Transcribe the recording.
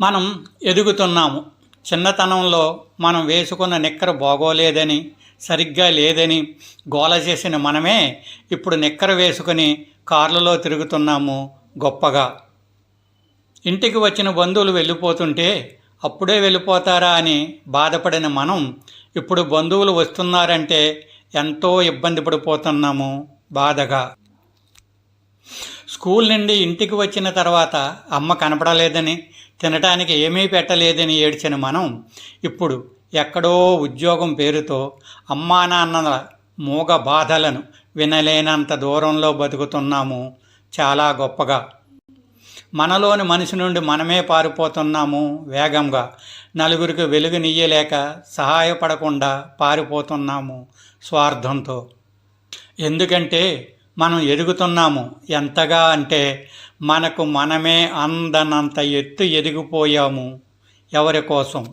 మనం ఎదుగుతున్నాము. చిన్నతనంలో మనం వేసుకున్న నిక్కర బాగోలేదని సరిగ్గా లేదని గోల చేసిన మనమే ఇప్పుడు నిక్కర వేసుకుని కార్లలో తిరుగుతున్నాము గొప్పగా. ఇంటికి వచ్చిన బంధువులు వెళ్ళిపోతుంటే అప్పుడే వెళ్ళిపోతారా అని బాధపడిన మనం ఇప్పుడు బంధువులు వస్తున్నారంటే ఎంతో ఇబ్బంది పడిపోతున్నాము బాధగా. స్కూల్ నుండి ఇంటికి వచ్చిన తర్వాత అమ్మ కనపడలేదని తినటానికి ఏమీ పెట్టలేదని ఏడ్చిన మనం ఇప్పుడు ఎక్కడో ఉద్యోగం పేరుతో అమ్మా నాన్నల మూగ బాధలను వినలేనంత దూరంలో బతుకుతున్నాము. చాలా గొప్పగా. మనలోని మనిషి నుండి మనమే పారిపోతున్నాము వేగంగా. నలుగురికి వెలుగునియ్యలేక సహాయపడకుండా పారిపోతున్నాము స్వార్థంతో. ఎందుకంటే మనం ఎదుగుతున్నాము. ఎంతగా అంటే మనకు మనమే అందనంత ఎత్తు ఎదిగిపోయాము ఎవరి కోసం?